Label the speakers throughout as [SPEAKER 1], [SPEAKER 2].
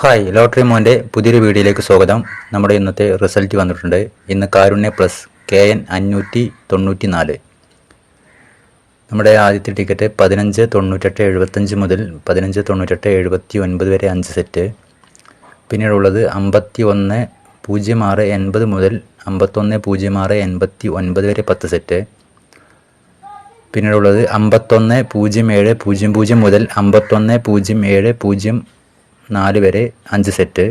[SPEAKER 1] Hi lottery മോന്റെ പുതിയൊരു വീഡിയോയിലേക്ക് സ്വാഗതം. നമ്മുടെ ഇന്നത്തെ റിസൾട്ട് വന്നിട്ടുണ്ട്. ഇന്ന് കാരുണ്യ പ്ലസ് കെ എൻ അഞ്ഞൂറ്റി തൊണ്ണൂറ്റി നാല് നമ്മുടെ ആദ്യത്തെ ടിക്കറ്റ് പതിനഞ്ച് തൊണ്ണൂറ്റെട്ട് എഴുപത്തഞ്ച് മുതൽ പതിനഞ്ച് തൊണ്ണൂറ്റെട്ട് എഴുപത്തി ഒൻപത് വരെ അഞ്ച് സെറ്റ്. പിന്നീടുള്ളത് അമ്പത്തി ഒന്ന് പൂജ്യം ആറ് എൺപത് മുതൽ അമ്പത്തൊന്ന് പൂജ്യം ആറ് എൺപത്തി ഒൻപത് വരെ പത്ത് സെറ്റ്. പിന്നീടുള്ളത് അമ്പത്തൊന്ന് പൂജ്യം ഏഴ് പൂജ്യം പൂജ്യം മുതൽ അമ്പത്തൊന്ന് പൂജ്യം ഏഴ് പൂജ്യം നാല് വരെ അഞ്ച് സെറ്റ്.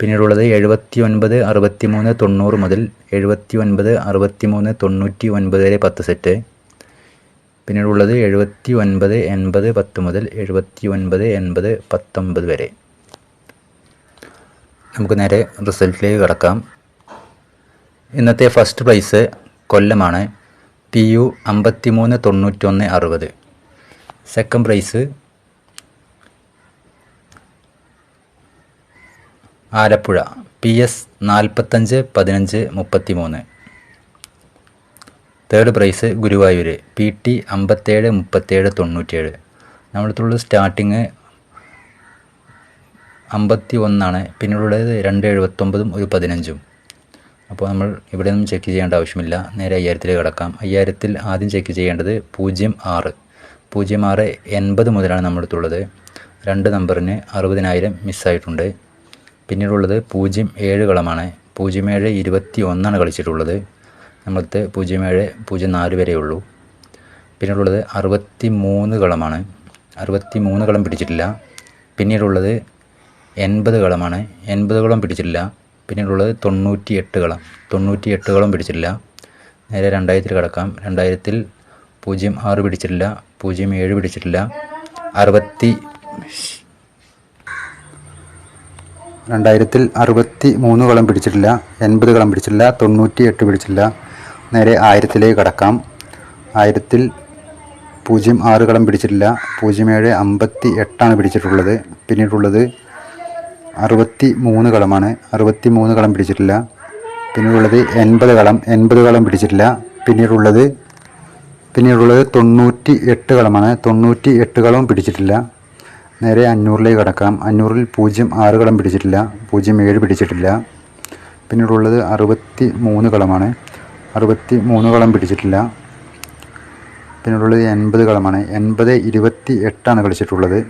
[SPEAKER 1] പിന്നീടുള്ളത് എഴുപത്തി ഒൻപത് അറുപത്തി മൂന്ന് തൊണ്ണൂറ് മുതൽ എഴുപത്തി ഒൻപത് അറുപത്തി മൂന്ന് തൊണ്ണൂറ്റി ഒൻപത് വരെ പത്ത് സെറ്റ്. പിന്നീടുള്ളത് എഴുപത്തി ഒൻപത് എൺപത് പത്ത് മുതൽ എഴുപത്തി ഒൻപത് എൺപത് പത്തൊമ്പത് വരെ. നമുക്ക് നേരെ റിസൾട്ടിലേക്ക് കിടക്കാം. ഇന്നത്തെ ഫസ്റ്റ് പ്രൈസ് കൊല്ലമാണ്. പി യു അമ്പത്തി മൂന്ന് തൊണ്ണൂറ്റൊന്ന് അറുപത്. Second prize Alappuzha. P S നാൽപ്പത്തഞ്ച് പതിനഞ്ച് മുപ്പത്തി മൂന്ന് third prize Guruvayur P T അമ്പത്തേഴ് മുപ്പത്തേഴ് തൊണ്ണൂറ്റേഴ്. നമ്മളടുത്തുള്ള സ്റ്റാർട്ടിങ് അമ്പത്തി ഒന്നാണ് പിന്നീടുള്ളത് രണ്ട് എഴുപത്തൊമ്പതും ഒരു പതിനഞ്ചും. അപ്പോൾ നമ്മൾ ഇവിടെ നിന്നും ചെക്ക് ചെയ്യേണ്ട ആവശ്യമില്ല. നേരെ അയ്യായിരത്തിൽ കിടക്കാം. അയ്യായിരത്തിൽ ആദ്യം ചെക്ക് ചെയ്യേണ്ടത് പൂജ്യം ആറ്. പൂജ്യം ആറ് എൺപത് മുതലാണ് നമ്മളടുത്തുള്ളത്. രണ്ട് നമ്പറിന് അറുപതിനായിരം മിസ്സായിട്ടുണ്ട് പിന്നീടുള്ളത് പൂജ്യം ഏഴ് കളമാണ്. പൂജ്യം ഏഴ് ഇരുപത്തി ഒന്നാണ് കളിച്ചിട്ടുള്ളത്. നമ്മളത്തെ പൂജ്യം ഏഴ് പൂജ്യം നാല് വരെ ഉള്ളൂ. പിന്നീടുള്ളത് അറുപത്തി മൂന്ന് കളമാണ്. അറുപത്തി മൂന്ന് കളം പിടിച്ചിട്ടില്ല. പിന്നീടുള്ളത് എൺപത് കളമാണ്. എൺപത് കളം പിടിച്ചിട്ടില്ല. പിന്നീടുള്ളത് തൊണ്ണൂറ്റി എട്ട് കളം. തൊണ്ണൂറ്റി എട്ട് കളം പിടിച്ചിട്ടില്ല. നേരെ രണ്ടായിരത്തിൽ കിടക്കാം. രണ്ടായിരത്തിൽ പൂജ്യം ആറ് പിടിച്ചിട്ടില്ല. പൂജ്യം ഏഴ് പിടിച്ചിട്ടില്ല. അറുപത്തി
[SPEAKER 2] രണ്ടായിരത്തിൽ അറുപത്തി മൂന്ന് കളം പിടിച്ചിട്ടില്ല എൺപത് കളം പിടിച്ചിട്ടില്ല തൊണ്ണൂറ്റി എട്ട് പിടിച്ചിട്ടില്ല. നേരെ ആയിരത്തിലേക്ക് കടക്കാം. ആയിരത്തിൽ പൂജ്യം ആറ് കളം പിടിച്ചിട്ടില്ല പൂജ്യം ഏഴ് അമ്പത്തി എട്ടാണ് പിടിച്ചിട്ടുള്ളത്. പിന്നീടുള്ളത് അറുപത്തി മൂന്ന് കളമാണ് അറുപത്തി മൂന്ന് കളം പിടിച്ചിട്ടില്ല. പിന്നീടുള്ളത് എൺപത് കളം എൺപത് കളം പിടിച്ചിട്ടില്ല. പിന്നീടുള്ളത് പിന്നീടുള്ളത് തൊണ്ണൂറ്റി എട്ട് കളമാണ് തൊണ്ണൂറ്റി എട്ട് കളവും പിടിച്ചിട്ടില്ല. നേരെ അഞ്ഞൂറിലേക്ക് കടക്കാം. അഞ്ഞൂറിൽ പൂജ്യം ആറ് കളം പിടിച്ചിട്ടില്ല. പൂജ്യം ഏഴ് പിടിച്ചിട്ടില്ല. പിന്നീടുള്ളത് അറുപത്തി മൂന്ന് കളമാണ്. അറുപത്തി മൂന്ന് കളം പിടിച്ചിട്ടില്ല. പിന്നീടുള്ളത് എൺപത് കളമാണ്. എൺപത് ഇരുപത്തി എട്ടാണ് കളിച്ചിട്ടുള്ളത്.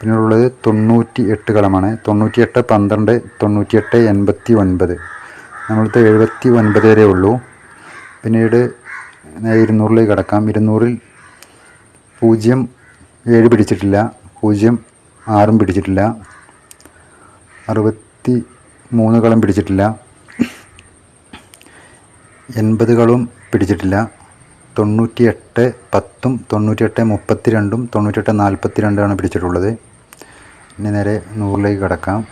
[SPEAKER 2] പിന്നീടുള്ളത് തൊണ്ണൂറ്റി എട്ട് കളമാണ്. തൊണ്ണൂറ്റി എട്ട് പന്ത്രണ്ട് തൊണ്ണൂറ്റി എട്ട് എൺപത്തി ഒൻപത് നമ്മളത്തെ എഴുപത്തി ഒൻപത് വരെ ഉള്ളൂ. പിന്നീട് ഇരുന്നൂറിലേക്ക് കടക്കാം. ഇരുന്നൂറിൽ പൂജ്യം ഏഴ് പിടിച്ചിട്ടില്ല. പൂജ്യം ആറും പിടിച്ചിട്ടില്ല. അറുപത്തി മൂന്ന് കളം പിടിച്ചിട്ടില്ല. എൺപതുകളും പിടിച്ചിട്ടില്ല. തൊണ്ണൂറ്റി എട്ട് പത്തും തൊണ്ണൂറ്റിയെട്ട് മുപ്പത്തി രണ്ടും തൊണ്ണൂറ്റിയെട്ട് നാൽപ്പത്തി രണ്ടാണ് പിടിച്ചിട്ടുള്ളത്. ഇനി നേരെ നൂറിലേക്ക് കിടക്കാം.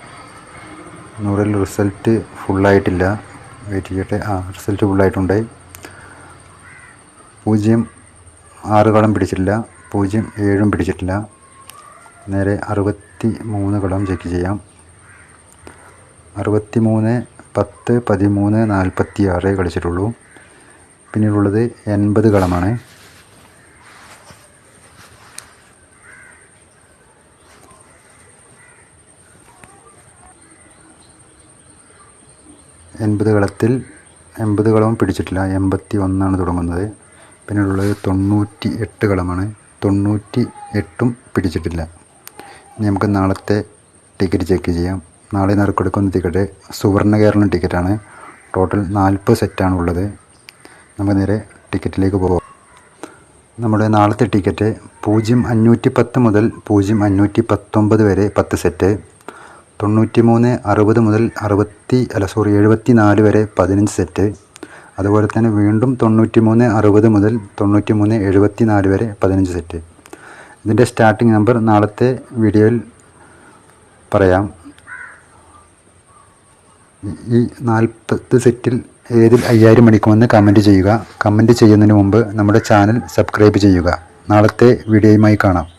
[SPEAKER 2] നൂറിൽ റിസൾട്ട് ഫുള്ളായിട്ടില്ല. വെയിറ്റ് ചെയ്യട്ടെ. ആ റിസൾട്ട് ഫുള്ളായിട്ടുണ്ട്. പൂജ്യം ആറ് കളം പിടിച്ചിട്ടില്ല. പൂജ്യം ഏഴും പിടിച്ചിട്ടില്ല. നേരെ അറുപത്തി മൂന്ന് കളം ചെക്ക് ചെയ്യാം. അറുപത്തി മൂന്ന് പത്ത് പതിമൂന്ന് നാൽപ്പത്തി ആറ് കളിച്ചിട്ടുള്ളൂ. പിന്നീടുള്ളത് എൺപത് കളമാണ് എൺപത് കളത്തിൽ എൺപത് കളവും പിടിച്ചിട്ടില്ല. എൺപത്തി ഒന്നാണ് തുടങ്ങുന്നത്. പിന്നീടുള്ളത് തൊണ്ണൂറ്റി എട്ട് കളമാണ് തൊണ്ണൂറ്റി എട്ടും പിടിച്ചിട്ടില്ല. ഇനി നമുക്ക് നാളത്തെ ടിക്കറ്റ് ചെക്ക് ചെയ്യാം. നാളെ നറുക്കെടുക്കുന്ന ടിക്കറ്റ് സുവർണ കേരളം ടിക്കറ്റാണ് ടോട്ടൽ നാൽപ്പത് സെറ്റാണ് ഉള്ളത്. നമുക്ക് നേരെ ടിക്കറ്റിലേക്ക് പോകാം നമ്മുടെ നാളത്തെ ടിക്കറ്റ് പൂജ്യം അഞ്ഞൂറ്റി പത്ത് മുതൽ പൂജ്യം അഞ്ഞൂറ്റി പത്തൊമ്പത് വരെ പത്ത് സെറ്റ് തൊണ്ണൂറ്റി മൂന്ന് അറുപത് മുതൽ അറുപത്തി അല്ല സോറി എഴുപത്തി നാല് വരെ പതിനഞ്ച് സെറ്റ് അതുപോലെ തന്നെ വീണ്ടും തൊണ്ണൂറ്റി മൂന്ന് അറുപത് മുതൽ തൊണ്ണൂറ്റി മൂന്ന് എഴുപത്തി നാല് വരെ പതിനഞ്ച് സെറ്റ് ഇതിന്റെ സ്റ്റാർട്ടിംഗ് നമ്പർ നാളത്തെ വീഡിയോയിൽ പറയാം. ഈ നാൽപ്പത് സെറ്റിൽ ഏതിൽ അയ്യായിരം മണിക്കുമെന്ന് കമന്റ് ചെയ്യുക. കമന്റ് ചെയ്യുന്നതിന് മുമ്പ് നമ്മുടെ ചാനൽ സബ്സ്ക്രൈബ് ചെയ്യുക. നാളത്തെ വീഡിയോയുമായി കാണാം.